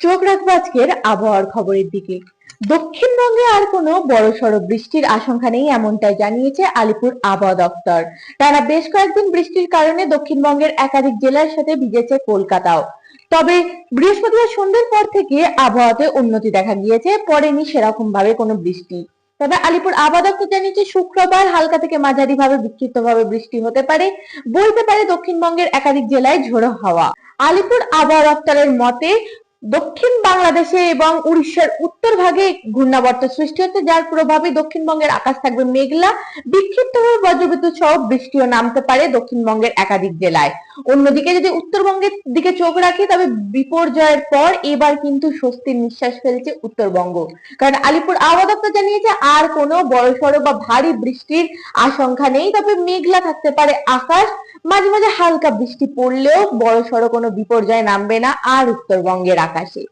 চোখ রাখব আজকের আবহাওয়ার খবরের দিকে। দক্ষিণবঙ্গে আর কোনো বড়সড় বৃষ্টির আশঙ্কা নেই এমনটাই জানিয়েছে আলিপুর আবহাওয়া দপ্তর। টানা বেশ কয়েকদিন বৃষ্টির কারণে দক্ষিণবঙ্গের একাধিক জেলার সাথে ভিজেছে কলকাতাও। তবে বৃহস্পতিবার সন্ধ্যের পর থেকে আবহাওয়াতে উন্নতি দেখা গিয়েছে, পড়েনি সেরকম ভাবে কোনো বৃষ্টি। তবে আলিপুর আবহাওয়া দপ্তর জানিয়েছে শুক্রবার হালকা থেকে মাঝারি ভাবে বিক্ষিপ্ত ভাবে বৃষ্টি হতে পারে বইতে পারে দক্ষিণবঙ্গের একাধিক জেলায় ঝোড়ো হাওয়া। আলিপুর আবহাওয়া দপ্তরের মতে দক্ষিণ বাংলাদেশে এবং উড়িষ্যার উত্তর ভাগে ঘূর্ণাবর্ত সৃষ্টি হচ্ছে, যার প্রভাবে দক্ষিণবঙ্গের আকাশ থাকবে মেঘলা। বিক্ষিপ্তভাবে বজ্রবিদ্যুৎ সহ বৃষ্টিও নামতে পারে দক্ষিণবঙ্গের একাধিক জেলায়। অন্যদিকে যদি উত্তরবঙ্গের দিকে চোখ রাখি, তবে বিপর্যয়ের পর এবার কিন্তু স্বস্তির নিঃশ্বাস ফেলছে উত্তরবঙ্গ। কারণ আলিপুর আবহাওয়া দপ্তর জানিয়েছে, আর কোনো বড়সড় বা ভারী বৃষ্টির আশঙ্কা নেই, তবে মেঘলা থাকতে পারে আকাশ। মাঝে মাঝে হালকা বৃষ্টি পড়লেও বড়সড় কোনো বিপর্যয় নামবে না আর উত্তরবঙ্গের আকাশে।